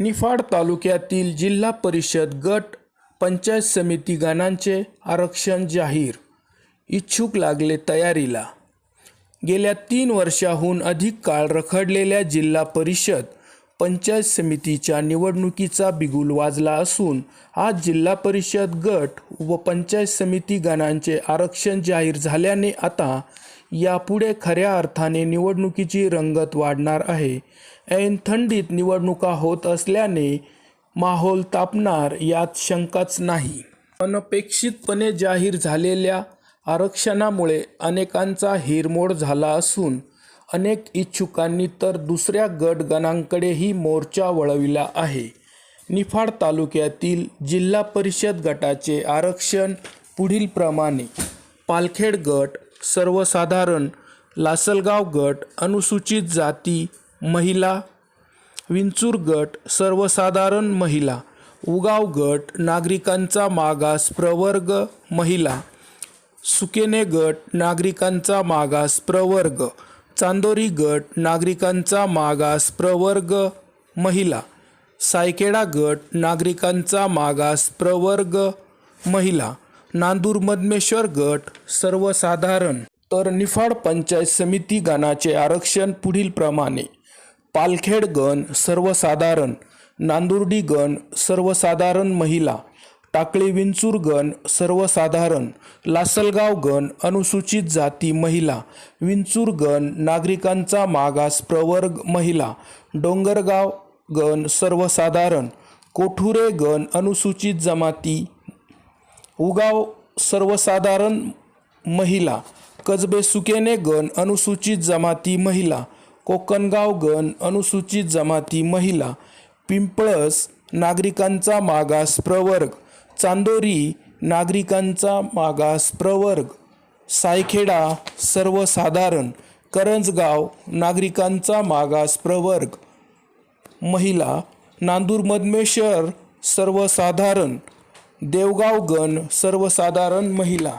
निफाड तालुक्यातील जिल्हा परिषद गट पंचायत समिती गणांचे आरक्षण जाहीर. इच्छुक लागले तयारीला. गेल्या तीन वर्षाहून अधिक काळ रखडलेल्या जिल्हा परिषद पंचायत समितीच्या निवडणुकीचा बिगुल वाजला असून आज जिल्हा परिषद गट व पंचायत समिती गणांचे आरक्षण जाहीर झाल्याने आता यापुढे खऱ्या अर्थाने निवडणुकीची रंगत वाढणार आहे. ऐन थंडीत निवडणुका होत असल्याने माहोल तापणार यात शंकाच नाही. अनपेक्षितपणे जाहीर झालेल्या आरक्षणामुळे अनेकांचा हिरमोड झाला असून अनेक इच्छुकांनी तर दुसऱ्या गटगणांकडेही मोर्चा वळविला आहे. निफाड तालुक्यातील जिल्हा परिषद गटाचे आरक्षण पुढीलप्रमाणे पालखेड गट सर्वसाधारण लासलगाव गट अनुसूचित जाती महिला विंचूर गट सर्वसाधारण महिला उगाव गट नागरिकांचा मागास प्रवर्ग महिला सुकेने गट नागरिकांचा मागास प्रवर्ग चांदोरी गट नागरिकांचा मागास प्रवर्ग महिला सायकेडा गट नागरिकांचा मागास प्रवर्ग महिला. नांदूर मधमेश्वर गट सर्वसाधारण. तर निफाड पंचायत समिती गणाचे आरक्षण पुढीलप्रमाणे पालखेड गण सर्वसाधारण नांदुर्डी गण सर्वसाधारण महिला टाकळी विंचूर गण सर्वसाधारण लासलगाव गण अनुसूचित जाती महिला विंचूर गण नागरिकांचा मागास प्रवर्ग महिला डोंगरगाव गण सर्वसाधारण कोठुरे गण अनुसूचित जमाती उगाव सर्वसाधारण महिला कसबे सुकेने गण अनुसूचित जमाती महिला कोकणगाव गण अनुसूचित जमाती महिला पिंपळस नागरिकांचा मागास प्रवर्ग चांदोरी नागरिकांचा मागास प्रवर्ग सायखेडा सर्वसाधारण करंजगाव नागरिकांचा मागास प्रवर्ग महिला नांदूर मधमेश्वर सर्वसाधारण देवगाव गण सर्वसाधारण महिला